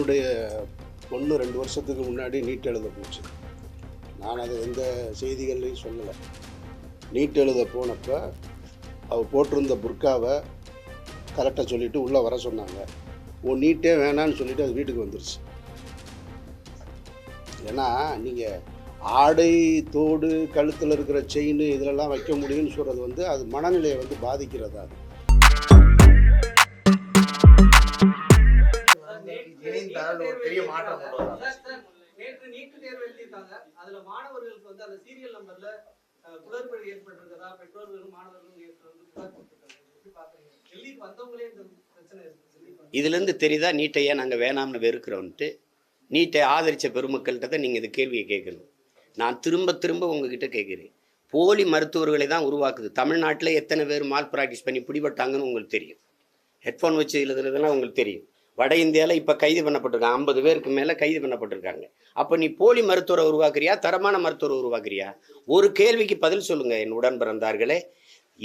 என்னுடைய பொண்ணு ரெண்டு வருஷத்துக்கு முன்னாடி நீட் எழுத போச்சு. நான் அதை எந்த செய்திகள்லையும் சொல்லலை. நீட் எழுத போனப்போ அவள் போட்டிருந்த புர்காவை கரெக்டாக சொல்லிவிட்டு உள்ளே வர சொன்னாங்க. உன் நீட்டே வேணான்னு சொல்லிவிட்டு அது வீட்டுக்கு வந்துருச்சு. ஏன்னா நீங்கள் ஆடை தோடு கழுத்தில் இருக்கிற செயின் இதிலெல்லாம் வைக்க முடியும்னு சொல்கிறது வந்து அது மனநிலையை வந்து பாதிக்கிறதா இணைந்தால் ஒரு பெரிய மாற்றம் கொண்டு சார், நேற்று நீட்டு தேர்வு எழுதியிருக்காங்க. அதுல மாணவர்களுக்கு வந்து அந்த சீரியல் நம்பர்ல குளறுபடி ஏற்பட்டிருக்கதா பெற்றோர்களும் மாணவர்களும். இதுலேருந்து தெரியுதா நீட்டை ஏன் நாங்கள் வேணாம்னு வெறுக்கிறோன்ட்டு நீட்டை ஆதரித்த பெருமக்கள்கிட்ட தான் நீங்கள் இந்த கேள்வியை கேட்கணும். நான் திரும்ப திரும்ப உங்ககிட்ட கேட்குறேன். போலி மருத்துவர்களை தான் உருவாக்குது. தமிழ்நாட்டில் எத்தனை பேர் மால் ப்ராக்டிஸ் பண்ணி பிடிபட்டாங்கன்னு உங்களுக்கு தெரியும். ஹெட்ஃபோன் வச்சு எழுதுறதுலாம் உங்களுக்கு தெரியும். வட இந்தியாவில் இப்போ கைது பண்ணப்பட்டிருக்காங்க. ஐம்பது பேருக்கு மேலே கைது பண்ணப்பட்டிருக்காங்க. அப்போ நீ போலி மருத்துவரை உருவாக்குறியா? தரமான மருத்துவரை உருவாக்குறியா? ஒரு கேள்விக்கு பதில் சொல்லுங்க என் உடன் பிறந்தார்களே.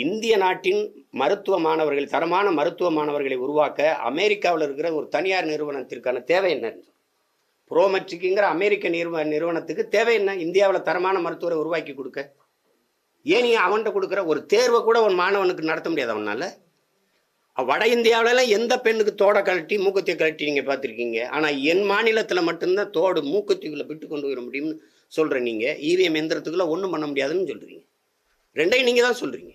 இந்திய நாட்டின் மருத்துவ மாணவர்கள் தரமான மருத்துவ மாணவர்களை உருவாக்க அமெரிக்காவில் இருக்கிற ஒரு தனியார் நிறுவனத்திற்கான தேவை என்ன? ப்ரோமெட்ரிக்குங்கிற அமெரிக்க நிறுவ நிறுவனத்துக்கு தேவை என்ன? இந்தியாவில் தரமான மருத்துவரை உருவாக்கி கொடுக்க. ஏன் நீ அவன்கிட்ட கொடுக்குற? ஒரு தேர்வை கூட உன் மாணவனுக்கு நடத்த முடியாது அவனால். வட இந்தியாவிலலாம் எந்த பெண்ணுக்கு தோடை கழட்டி மூக்கத்தியை கழட்டி நீங்கள் பார்த்துருக்கீங்க? ஆனால் என் மாநிலத்தில் மட்டும்தான் தோடு மூக்கத்திக்குள்ளே விட்டு கொண்டு வர முடியும்னு சொல்கிற நீங்கள் இவிஎம் எந்திரத்துக்குள்ளே ஒன்றும் பண்ண முடியாதுன்னு சொல்கிறீங்க ரெண்டையும் நீங்கள் தான் சொல்கிறீங்க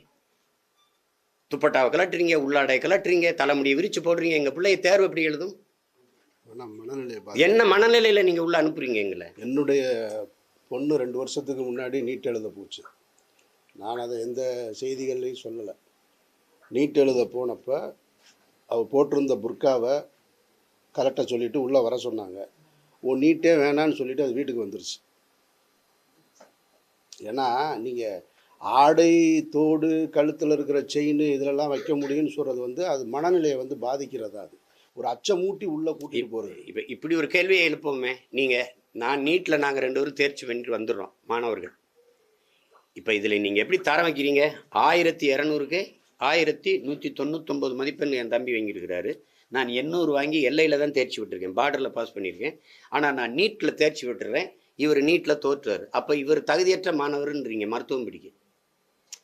துப்பட்டாவை கலட்டுறீங்க உள்ளாடையை கலட்டுறீங்க தலைமுடியை விரிச்சு போடுறீங்க. எங்கள் பிள்ளைய தேர்வு எப்படி எழுதும்? என்ன மனநிலையில் நீங்கள் உள்ள அனுப்புறீங்க எங்களை? என்னுடைய பொண்ணு ரெண்டு வருஷத்துக்கு முன்னாடி நீட் எழுத போச்சு. நான் அதை எந்த செய்திகள்லையும் சொல்லலை. நீட் எழுத போனப்போ அவள் போட்டிருந்த புர்காவை கரெக்டாக சொல்லிவிட்டு உள்ளே வர சொன்னாங்க. உன் நீட்டே வேணான்னு சொல்லிட்டு அது வீட்டுக்கு வந்துருச்சு. ஏன்னா நீங்கள் ஆடை தோடு கழுத்தில் இருக்கிற செயின் இதிலெல்லாம் வைக்க முடியும்னு சொல்கிறது வந்து அது மனநிலையை வந்து பாதிக்கிறதா அது. ஒரு அச்சமூட்டி உள்ளே கூட்டிகிட்டு போகிறது இப்போ இப்படி ஒரு கேள்வியை எழுப்புவோமே. நீங்கள் நான் நீட்டில் நாங்கள் ரெண்டு பேரும் தேர்ச்சி பண்ணிட்டு வந்துடுறோம் மாணவர்கள். இப்போ இதில் நீங்கள் எப்படி தரம் வைக்கிறீங்க? ஆயிரத்தி இரநூறுக்கு ஆயிரத்தி நூற்றி தொண்ணூத்தொம்பது மதிப்பெண் என் தம்பி வாங்கியிருக்கிறாரு. நான் எண்ணூறு வாங்கி எல்லையில் தான் தேர்ச்சி விட்டுருக்கேன். பார்டரில் பாஸ் பண்ணியிருக்கேன். ஆனால் நான் நீட்டில் தேர்ச்சி விட்டுறேன். இவர் நீட்டில் தோற்றுறாரு அப்போ இவர் தகுதியற்ற மாணவர்ன்றீங்க மருத்துவம் பிடிக்க.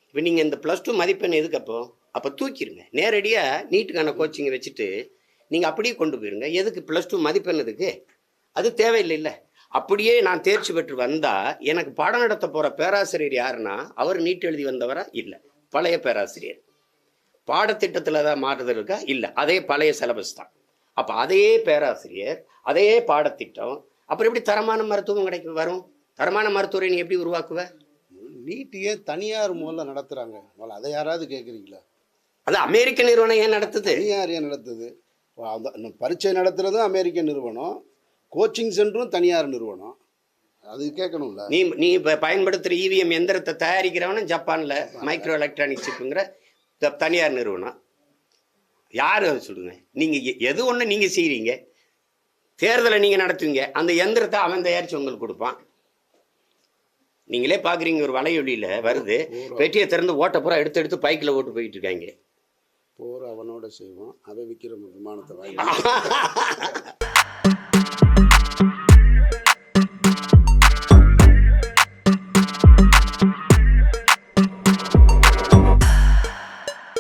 இப்போ நீங்கள் இந்த ப்ளஸ் டூ மதிப்பெண் எதுக்கு அப்போ? அப்போ தூக்கிடுங்க நேரடியாக நீட்டுக்கான கோச்சிங்கை வச்சுட்டு நீங்கள் அப்படியே கொண்டு போயிருங்க. எதுக்கு ப்ளஸ் டூ மதிப்பெண் எதுக்கு? அது தேவையில்லைல்ல. அப்படியே நான் தேர்ச்சி பெற்று வந்தால் எனக்கு பாடம் நடத்த போகிற பேராசிரியர் யாருன்னா அவர் நீட் எழுதி வந்தவரா? இல்லை. பழைய பேராசிரியர். பாடத்திட்டத்தில் தான் மாறுதல் இருக்கா? இல்லை. அதே பழைய சிலபஸ் தான். அப்போ அதே பேராசிரியர் அதே பாடத்திட்டம் அப்புறம் எப்படி தரமான மருத்துவம் கிடைக்கும் வரும்? தரமான மருத்துவரை நீ எப்படி உருவாக்குவ? நீட்டியே தனியார் முதல்ல நடத்துகிறாங்க அதை யாராவது கேட்குறீங்களா அது அமெரிக்க நிறுவனம் ஏன் நடத்துது? தனியார் ஏன் நடத்துது? அந்த பரீட்சை நடத்துறதும் அமெரிக்க நிறுவனம் கோச்சிங் சென்டரும் தனியார் நிறுவனம். அது கேட்கணும்ல. நீ நீ இப்போ பயன்படுத்துகிற இவிஎம் எந்திரத்தை தயாரிக்கிறவனும் ஜப்பானில் மைக்ரோ எலக்ட்ரானிக் சிப்புங்கிற த- தனியார் நிறுவனம். யார் அது சொல்லுங்க? நீங்கள் எது ஒன்று நீங்கள் செய்கிறீங்க தேர்தலை நீங்கள் நடத்துவீங்க. அந்த எந்திரத்தை அவன் தயாரித்து உங்களுக்கு கொடுப்பான். நீங்களே பார்க்குறீங்க ஒரு வலையொலியில் வருது. பெட்டியை திறந்து ஓட்ட பூரா எடுத்து எடுத்து பைக்கில் ஓட்டு போயிட்டு இருக்காங்க. போர் அவனோட செய்வோம் அதை விற்கிற விமானத்தை வாங்கி